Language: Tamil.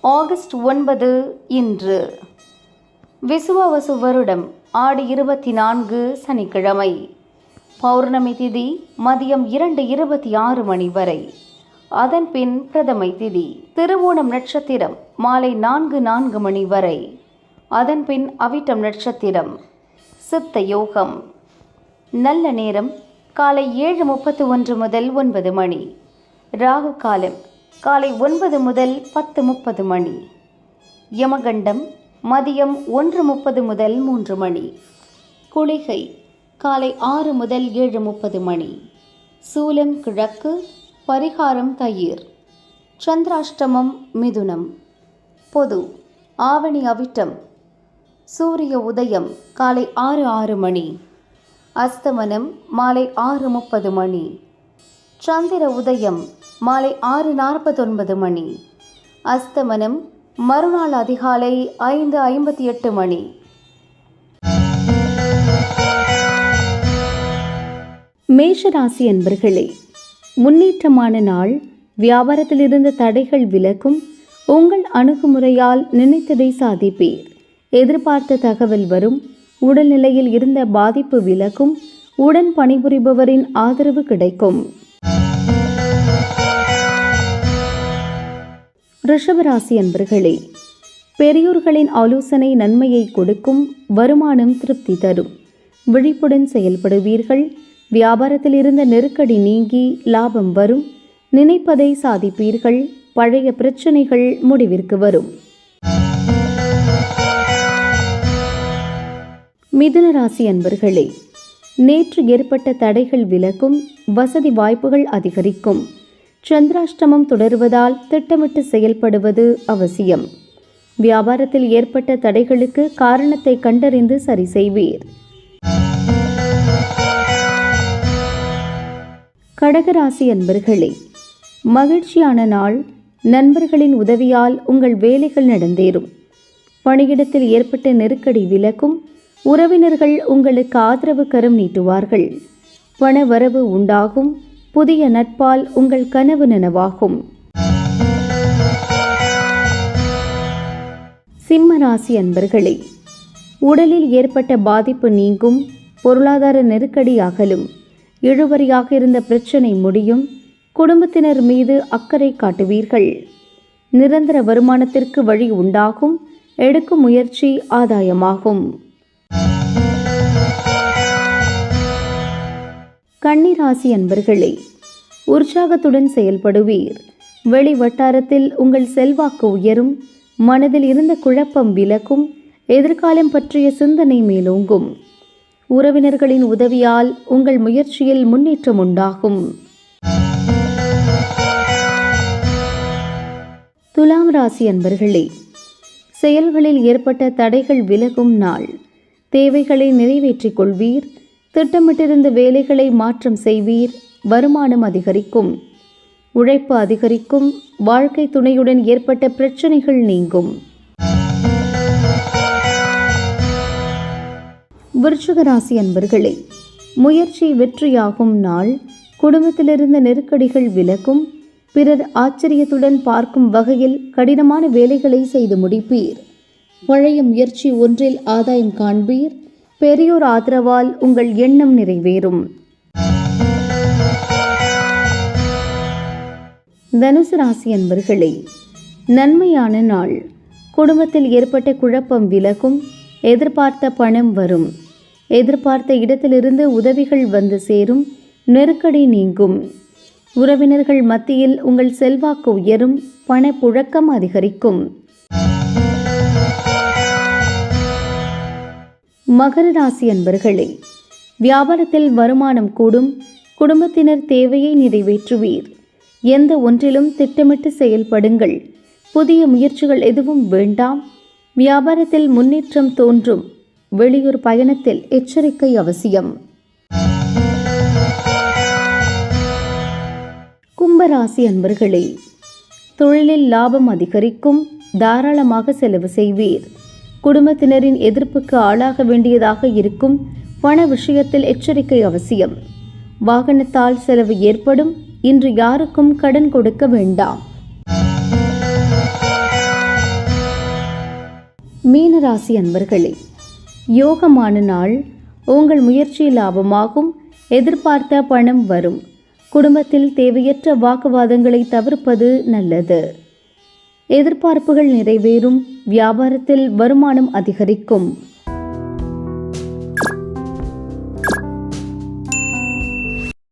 ஆகஸ்ட் ஒன்பது இன்று. விசுவாவசு வருடம் ஆடி இருபத்தி நான்கு சனிக்கிழமை. பௌர்ணமி திதி மதியம் இரண்டு இருபத்தி ஆறு மணி வரை. அதன் பின் பிரதமை திதி திருவோணம் நட்சத்திரம் மாலை நான்கு நான்கு மணி வரை. அதன் பின் அவிட்டம் நட்சத்திரம். சித்த யோகம். நல்ல நேரம் காலை ஏழு முப்பத்து ஒன்று முதல் ஒன்பது மணி. ராகு காலம் காலை ஒன்பது முதல் பத்து முப்பது மணி. யமகண்டம் மதியம் ஒன்று முப்பது முதல் மூன்று மணி. குளிகை காலை ஆறு முதல் ஏழு முப்பது மணி. சூலம் கிழக்கு பரிகாரம் தயிர். சந்திராஷ்டமம் மிதுனம். பொது ஆவணி அவிட்டம். சூரிய உதயம் காலை ஆறு ஆறு மணி. அஸ்தமனம் மாலை ஆறு முப்பது மணி. சந்திர உதயம் மாலை ஆறு நாற்பத்தொன்பது மணி. அஸ்தமனம் மறுநாள் அதிகாலை ஐந்து ஐம்பத்தி எட்டு மணி. மேஷராசி அன்பர்களே முன்னேற்றமான நாள் வியாபாரத்தில் இருந்த தடைகள் விலக்கும் உங்கள் அணுகுமுறையால் நினைத்ததை சாதிப்பீர். எதிர்பார்த்த தகவல் வரும் உடல்நிலையில் இருந்த பாதிப்பு விலக்கும் உடன் பணிபுரிபவரின் ஆதரவு கிடைக்கும். ரிஷபராசி அன்பர்களே பெரியோர்களின் ஆலோசனை நன்மையை கொடுக்கும் வருமானம் திருப்தி தரும். விழிப்புடன் செயல்படுவீர்கள். வியாபாரத்தில் இருந்த நெருக்கடி நீங்கி லாபம் வரும். நினைப்பதை சாதிப்பீர்கள். பழைய பிரச்சனைகள் முடிவிற்கு வரும். மிதுன ராசி அன்பர்களே நேற்று ஏற்பட்ட தடைகள் விலக்கும் வசதி வாய்ப்புகள் அதிகரிக்கும். சந்திராஷ்டமம் தொடருவதால் திட்டமிட்டு செயல்படுவது அவசியம். வியாபாரத்தில் ஏற்பட்ட தடைகளுக்கு காரணத்தை கண்டறிந்து சரி செய்வீர். கடகராசி அன்பர்களே மகிழ்ச்சியான நாள். நண்பர்களின் உதவியால் உங்கள் வேலைகள் நடந்தேறும். பணியிடத்தில் ஏற்பட்ட நெருக்கடி விலக்கும் உறவினர்கள் உங்களுக்கு ஆதரவு கரம் நீட்டுவார்கள். பண வரவு உண்டாகும். புதிய நட்பால் உங்கள் கனவு நனவாகும். சிம்ம ராசி அன்பர்களே உடலில் ஏற்பட்ட பாதிப்பு நீங்கும் பொருளாதார நெருக்கடி அகலும் இழுபறியாக இருந்த பிரச்சனை முடியும் குடும்பத்தினர் மீது அக்கறை காட்டுவீர்கள். நிரந்தர வருமானத்திற்கு வழி உண்டாகும் எடுக்கும் முயற்சி ஆதாயமாகும். கன்னிராசி அன்பர்களே உற்சாகத்துடன் செயல்படுவீர். வெளி வட்டாரத்தில் உங்கள் செல்வாக்கு உயரும் மனதில் இருந்த குழப்பம் விலக்கும் எதிர்காலம் பற்றிய சிந்தனை மேலோங்கும். உறவினர்களின் உதவியால் உங்கள் முயற்சியில் முன்னேற்றம் உண்டாகும். துலாம் ராசி அன்பர்களே செயல்களில் ஏற்பட்ட தடைகள் விலகும் நாள். தேவைகளை நிறைவேற்றிக் கொள்வீர் திட்டமிட்டிருந்த வேலைகளை மாற்றம் செய்வீர் வருமானம் அதிகரிக்கும். உழைப்பு அதிகரிக்கும் வாழ்க்கை துணையுடன் ஏற்பட்ட பிரச்சனைகள் நீங்கும். விருச்சிகராசி அன்பர்களே முயற்சி வெற்றியாகும் நாள் குடும்பத்திலிருந்த நெருக்கடிகள் விலகும் பிறர் ஆச்சரியத்துடன் பார்க்கும் வகையில் கடினமான வேலைகளை செய்து முடிப்பீர். பழைய முயற்சி ஒன்றில் ஆதாயம் காண்பீர் பெரியோர் ஆதரவால் உங்கள் எண்ணம் நிறைவேறும். தனுசு ராசி அன்பர்களே நன்மையான நாள். குடும்பத்தில் ஏற்பட்ட குழப்பம் விலகும் எதிர்பார்த்த பணம் வரும். எதிர்பார்த்த இடத்திலிருந்து உதவிகள் வந்து சேரும் நெருக்கடி நீங்கும். உறவினர்கள் மத்தியில் உங்கள் செல்வாக்கு உயரும் பணப்புழக்கம் அதிகரிக்கும். மகர ராசி அன்பர்களே வியாபாரத்தில் வருமானம் கூடும் குடும்பத்தினர் தேவையை நிறைவேற்றுவீர். எந்த ஒன்றிலும் திட்டமிட்டு செயல்படுங்கள். புதிய முயற்சிகள் எதுவும் வேண்டாம். வியாபாரத்தில் முன்னேற்றம் தோன்றும். வெளியூர் பயணத்தில் எச்சரிக்கை அவசியம். கும்பராசி அன்பர்களே தொழிலில் லாபம் அதிகரிக்கும் தாராளமாக செலவு செய்வீர். குடும்பத்தினரின் எதிர்ப்புக்கு ஆளாக வேண்டியதாக இருக்கும் பண விஷயத்தில் எச்சரிக்கை அவசியம். வாகனத்தால் செலவு ஏற்படும். இன்று யாருக்கும் கடன் கொடுக்க வேண்டாம். மீனராசி அன்பர்களே யோகமான நாள். உங்கள் முயற்சி லாபமாகும். எதிர்பார்த்த பணம் வரும். குடும்பத்தில் தேவையற்ற வாக்குவாதங்களை தவிர்ப்பது நல்லது. எதிர்பார்ப்புகள் நிறைவேறும் வியாபாரத்தில் வருமானம் அதிகரிக்கும்.